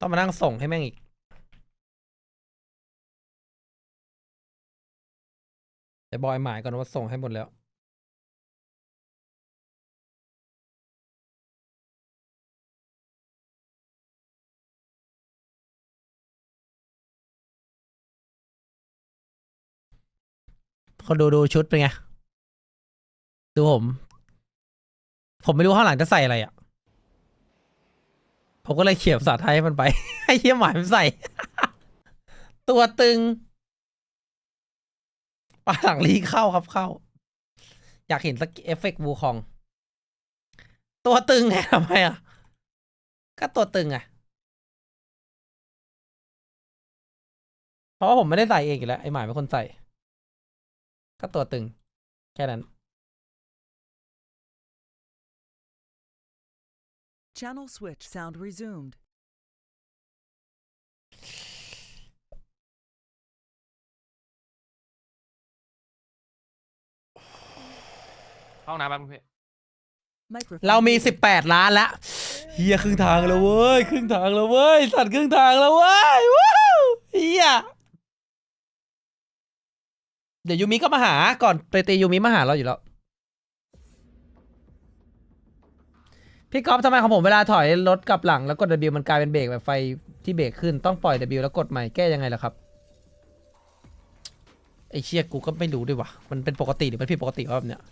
ต้องมานั่งส่งให้แม่งอีก แต่บอยหมายก่อนว่าส่งให้หมดแล้ว คนดูดูชุดเป็นไง ดูผม ผมไม่รู้ข้างหลังจะใส่อะไรอะ ผมก็เลยเขียนภาษาไทยให้มันไป ให้เฮียหมายมันใส่ ตัวตึงปลาหลังลีเข้าครับเข้า อยากเห็นสักเอฟเฟกต์วูคอง ตัวตึงไงทำไมอะ ก็ตัวตึงไงเพราะผมไม่ได้ใส่เองอยู่แล้ว ไอหมายเป็นคนใส่ ก็ตัวตึง แค่นั้น Channel switch sound resumed. ห้องน้ำแป๊บนึงพี่ Microphone เรามี muted. สิบแปดล้านละเฮียครึ่งทางแล้วเว้ย ครึ่งทางแล้วเว้ย สัตว์ครึ่งทางแล้วเว้ยว้าวเฮียเดี๋ยวยูมิก็มาหาก่อนไปตียูมิมาหาเราอยู่แล้ว พี่ก๊อฟทำไมของผมเวลาถอยรถกลับหลังแล้วกด W มันกลายเป็นเบรกแบบไฟที่เบรกขึ้นต้องปล่อย W แล้วกดใหม่แก้ยังไงล่ะครับไอเชี่ยกูก็ไม่รู้ด้วยวะมันเป็นปกติหรือมันผิดปกติวะแบบเนี้ย